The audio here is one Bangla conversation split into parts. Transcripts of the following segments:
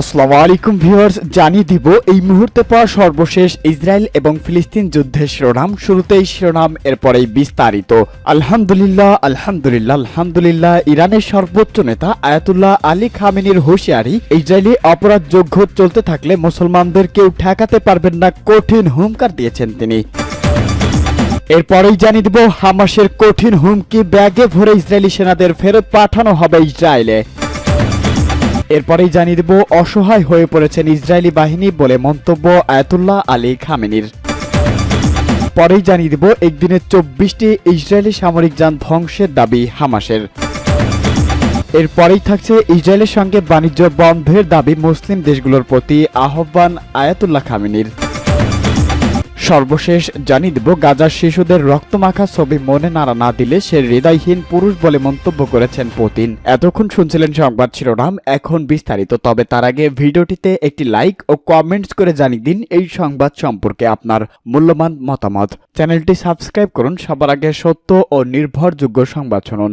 আসসালামু আলাইকুম ভিউয়ার্স, জানিয়ে দিব, এই মুহূর্তে পাওয়া সর্বশেষ ইসরায়েল এবং ফিলিস্তিন যুদ্ধের শিরোনাম। শুরুতেই শিরোনাম, এরপরেই বিস্তারিত। আলহামদুলিল্লাহ আলহামদুলিল্লাহ আলহামদুলিল্লাহ, ইরানের সর্বোচ্চ নেতা আয়াতুল্লাহ আলী খামিনীর হুঁশিয়ারি, ইসরায়েলি অপরাধ যোগ্য চলতে থাকলে মুসলমানদের কেউ ঠেকাতে পারবেন না, কঠিন হুমকার দিয়েছেন তিনি। এরপরেই জানিয়ে দিব, হামাসের কঠিন হুমকি ব্যাগে ভরে ইসরায়েলি সেনাদের ফেরত পাঠানো হবে ইসরায়েলে। এরপরেই জানিয়ে দেব, অসহায় হয়ে পড়েছেন ইসরায়েলি বাহিনী বলে মন্তব্য আয়াতুল্লাহ আলী খামেনির। পরেই জানিয়ে দেব একদিনে চব্বিশটি ইসরায়েলি সামরিক যান ধ্বংসের দাবি হামাসের। এরপরেই থাকছে ইসরায়েলের সঙ্গে বাণিজ্য বন্ধের দাবি মুসলিম দেশগুলোর প্রতি আহ্বান আয়াতুল্লাহ খামেনির। সর্বশেষ জানিয়ে দেব, গাজার শিশুদের রক্তমাখা ছবি মনে নাড়া না দিলে সে হৃদয়হীন পুরুষ বলে মন্তব্য করেছেন পুতিন। এতক্ষণ শুনছিলেন সংবাদ শিরোনাম, এখন বিস্তারিত। তবে তার আগে ভিডিওটিতে একটি লাইক ও কমেন্টস করে জানিয়ে দিন এই সংবাদ সম্পর্কে আপনার মূল্যবান মতামত। চ্যানেলটি সাবস্ক্রাইব করুন, সবার আগে সত্য ও নির্ভরযোগ্য সংবাদ শুনুন।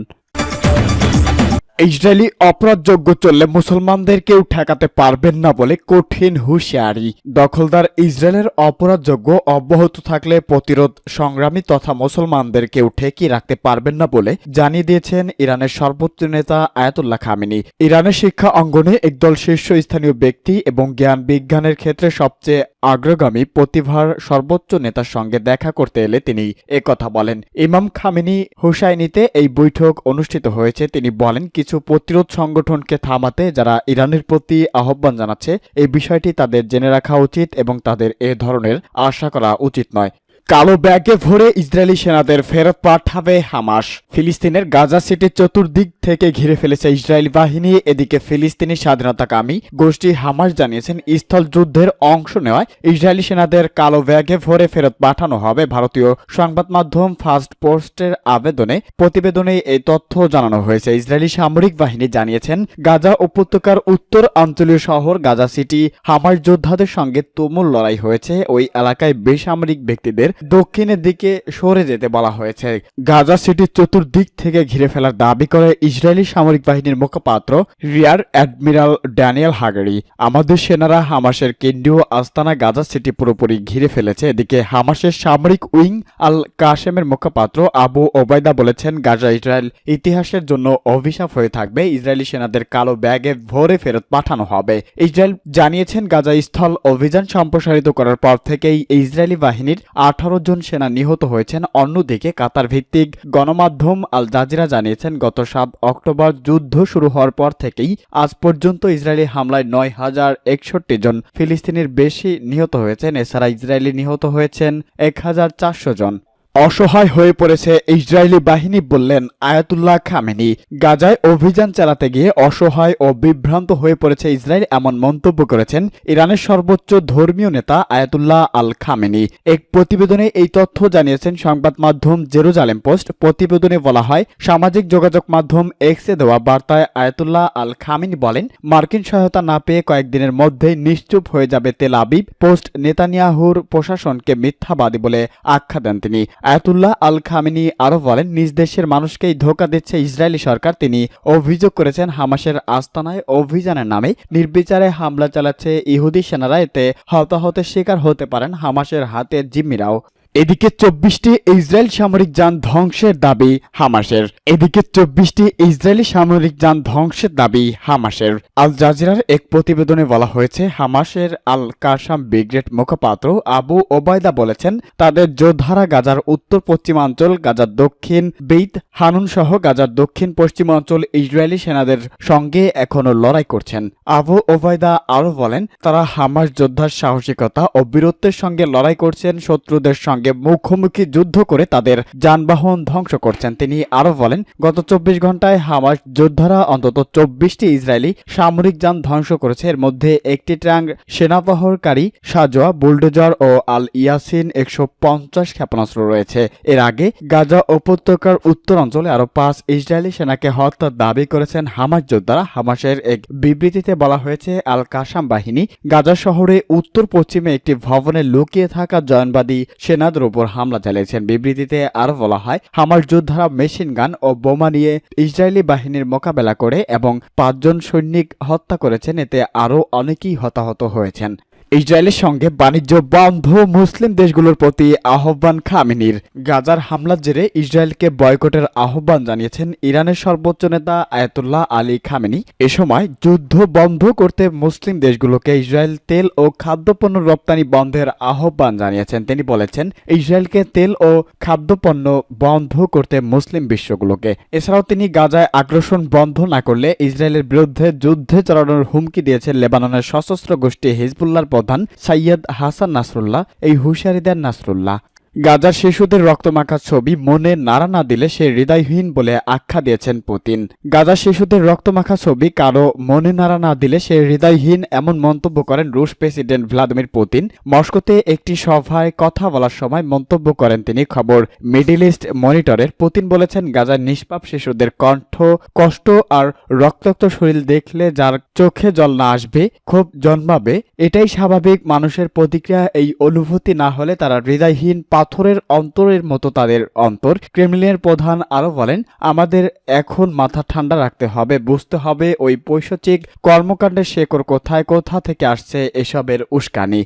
ইসরায়েলি অপরাধযোগ্য চললে মুসলমানদের কেউ ঠেকাতে পারবেন না বলে কঠিন হুঁশিয়ারি। দখলদার ইসরায়েলের অপরাধযোগ্য অব্যাহত থাকলে প্রতিরোধ সংগ্রামী তথা মুসলমানদের কেউ ঠেকিয়ে রাখতে পারবেন না বলে জানিয়ে দিয়েছেন ইরানের সর্বোচ্চ নেতা আয়াতুল্লাহ খামিনি। ইরানের শিক্ষা অঙ্গনে একদল শীর্ষস্থানীয় ব্যক্তি এবং জ্ঞান বিজ্ঞানের ক্ষেত্রে সবচেয়ে অগ্রগামী প্রতিভার সর্বোচ্চ নেতার সঙ্গে দেখা করতে এলে তিনি কথা বলেন। ইমাম খামেনি হুসাইনিতে এই বৈঠক অনুষ্ঠিত হয়েছে। তিনি বলেন, কিছু প্রতিরোধ সংগঠনকে থামাতে যারা ইরানের প্রতি আহ্বান জানাচ্ছে, এই বিষয়টি তাদের জেনে রাখা উচিত এবং তাদের এ ধরনের আশা করা উচিত নয়। কালো ব্যাগে ভরে ইসরায়েলি সেনাদের ফেরত পাঠাবে হামাস। ফিলিস্তিনের গাজা সিটির চতুর্দিক থেকে ঘিরে ফেলেছে ইসরায়েলি বাহিনী। এদিকে ফিলিস্তিনি স্বাধীনতাকামী গোষ্ঠী হামাস জানিয়েছেন, স্থল যুদ্ধের অংশ নেওয়ায় ইসরায়েলি সেনাদের কালো ব্যাগে ভরে ফেরত পাঠানো হবে। ভারতীয় সংবাদ মাধ্যম ফার্স্ট পোস্টের আবেদনে প্রতিবেদনে এই তথ্য জানানো হয়েছে। ইসরায়েলি সামরিক বাহিনী জানিয়েছেন, গাজা উপত্যকার উত্তর অঞ্চলীয় শহর গাজা সিটি হামাস যোদ্ধাদের সঙ্গে তুমুল লড়াই হয়েছে। ওই এলাকায় বেসামরিক ব্যক্তিদের দক্ষিণের দিকে সরে যেতে বলা হয়েছে। গাজা সিটির চতুর্দিক থেকে ঘিরে ফেলার দাবি করে ইসরায়েলি সামরিক বাহিনীর মুখপাত্র রিয়ার অ্যাডমিরাল ড্যানিয়েল হাগারি। আমাদের সেনারা হামাসের কেন্দ্রীয় আস্তানা গাজা সিটি পুরোপুরি ঘিরে ফেলেছে। এদিকে হামাসের সামরিক উইং আল কাশেমের মুখপাত্র আবু ওবায়দা বলেছেন, গাজা ইসরায়েল ইতিহাসের জন্য অভিশাপ হয়ে থাকবে। ইসরায়েলি সেনাদের কালো ব্যাগে ভরে ফেরত পাঠানো হবে। ইসরায়েল জানিয়েছেন, গাজা স্থল অভিযান সম্প্রসারিত করার পর থেকেই ইসরায়েলি বাহিনীর আঠারো জন সেনা নিহত হয়েছেন। অন্যদিকে কাতার ভিত্তিক গণমাধ্যম আল জাজিরা জানিয়েছেন, গত সাত অক্টোবর যুদ্ধ শুরু হওয়ার পর থেকেই আজ পর্যন্ত ইসরায়েলি হামলায় নয় হাজার একষট্টি জন ফিলিস্তিনির বেশি নিহত হয়েছেন। এছাড়া ইসরায়েলি নিহত হয়েছেন এক হাজার চারশো জন। অসহায় হয়ে পড়েছে ইসরায়েলি বাহিনী বললেন আয়াতুল্লাহ খামেনি। গাজায় অভিযান চালাতে গিয়ে অসহায় ও বিভ্রান্ত হয়ে পড়েছে ইসরায়েল এমন মন্তব্য করেছেন ইরানের সর্বোচ্চ ধর্মীয় নেতা আয়াতুল্লাহ আল খামেনি। এক প্রতিবেদনে এই তথ্য জানিয়েছেন সংবাদ মাধ্যম জেরুজালেম পোস্ট। প্রতিবেদনে বলা হয়, সামাজিক যোগাযোগ মাধ্যম এক্সে দেওয়া বার্তায় আয়াতুল্লাহ আল খামেনি বলেন, মার্কিন সহায়তা না পেয়ে কয়েকদিনের মধ্যেই নিশ্চুপ হয়ে যাবে তেল আবিব পোস্ট নেতানিয়াহুর প্রশাসনকে মিথ্যাবাদী বলে আখ্যা দেন তিনি। আয়াতুল্লাহ আল খামিনি আরও বলেন, নিজ দেশের মানুষকেই ধোকা দিচ্ছে ইসরায়েলি সরকার। তিনি অভিযোগ করেছেন, হামাসের আস্তানায় অভিযানের নামে নির্বিচারে হামলা চালাচ্ছে ইহুদি সেনারা। এতে হতাহতের শিকার হতে পারেন হামাসের হাতে জিম্মিরাও। এদিকে চব্বিশটি ইসরায়েল সামরিক যান ধ্বংসের দাবি হামাসের। এদিকে চব্বিশটি ইসরায়েলি সামরিক যান ধ্বংসের দাবি হামাসের। আল জাজিরার এক প্রতিবেদনে বলা হয়েছে, হামাসের আল কাসাম ব্রিগেড মুখপাত্র আবু ওবায়দা বলেছেন, তাদের যোদ্ধারা গাজার উত্তর পশ্চিমাঞ্চল গাজার দক্ষিণ বেইত হানুন সহ গাজার দক্ষিণ পশ্চিমাঞ্চল ইসরায়েলি সেনাদের সঙ্গে এখনও লড়াই করছেন। আবু ওবায়দা আরও বলেন, তারা হামাস যোদ্ধার সাহসিকতা ও বীরত্বের সঙ্গে লড়াই করছেন, শত্রুদের সঙ্গে মুখোমুখি যুদ্ধ করে তাদের যানবাহন ধ্বংস করছেন। তিনি আরও বলেন, গত চব্বিশ ঘন্টায় হামাস যোদ্ধারা অন্তত চব্বিশটি ইসরায়েলি সামরিক যান ধ্বংস করেছে। এর মধ্যে একটি ট্যাঙ্ক সেনাবহরকারী সাজোয়া, বুলডোজার ও আল ইয়াসিন একশো পঞ্চাশ ক্ষেপণাস্ত্র রয়েছে। এর আগে গাজা উপত্যকার উত্তর অঞ্চলে আরও পাঁচ ইসরায়েলি সেনাকে হত্যার দাবি করেছেন হামাস যোদ্ধারা। হামাসের এক বিবৃতিতে বলা হয়েছে আল কাসাম বাহিনী গাজা শহরে উত্তর পশ্চিমে একটি ভবনে লুকিয়ে থাকা জয়নবাদী সেনাদের উপর হামলা চালিয়েছেন। বিবৃতিতে আরও বলা হয় হামার যোদ্ধারা মেশিন গান ও বোমা নিয়ে ইসরায়েলি বাহিনীর মোকাবেলা করে এবং পাঁচজন সৈনিক হত্যা করেছেন। এতে আরও অনেকেই হতাহত হয়েছেন। ইসরায়েলের সঙ্গে বাণিজ্য বন্ধ মুসলিম দেশগুলোর প্রতি আহ্বান খামিনির। গাজার হামলার জেরে ইসরায়েলকে বয়কটের আহ্বান জানিয়েছেন ইরানের সর্বোচ্চ নেতা আয়াতুল্লাহ আলী খামেনি। এ সময় যুদ্ধ বন্ধ করতে মুসলিম দেশগুলোকে ইসরায়েল তেল ও খাদ্যপণ্য রপ্তানি বন্ধের আহ্বান জানিয়েছেন। তিনি বলেছেন, ইসরায়েলকে তেল ও খাদ্যপণ্য বন্ধ করতে মুসলিম বিশ্বগুলোকে। এছাড়াও তিনি গাজায় আগ্রাসন বন্ধ না করলে ইসরায়েলের বিরুদ্ধে যুদ্ধে চালানোর হুমকি দিয়েছেন লেবাননের সশস্ত্র গোষ্ঠী হিজবুল্লাহর প্রধান সাইয়দ হাসান নাসরুল্লাহ এই হুঁশিয়ারি দেন নাসরুল্লাহ। গাজার শিশুদের রক্তমাখা ছবি মনে নাড়া না দিলে সে হৃদয়হীন বলে আখ্যা দিয়েছেন পুতিন। গাজার শিশুদের রক্তমাখা ছবি কারও মনে নাড়া না দিলে সে হৃদয়হীন এমন মন্তব্য করেন রুশ প্রেসিডেন্ট ভ্লাদিমির পুতিন। মস্কোতে একটি সভায় কথা বলার সময় মন্তব্য করেন তিনি খবর। মিডিল ইস্ট মনিটরের পুতিন বলেছেন, গাজার নিষ্পাপ শিশুদের কণ্ঠ, কষ্ট আর রক্তাক্ত শরীর দেখলে যার চোখে জল না আসবে, ক্ষোভ জন্মাবে, এটাই স্বাভাবিক মানুষের প্রতিক্রিয়া। এই অনুভূতি না হলে তারা হৃদয়হীন পাথরের অন্তরের মতো তাদের অন্তর। ক্রেমলিনের প্রধান আরও বলেন, আমাদের এখন মাথা ঠান্ডা রাখতে হবে, বুঝতে হবে ওই পৈশাচিক কর্মকাণ্ডের শেকড় কোথায়, কোথা থেকে আসছে এসবের উস্কানি।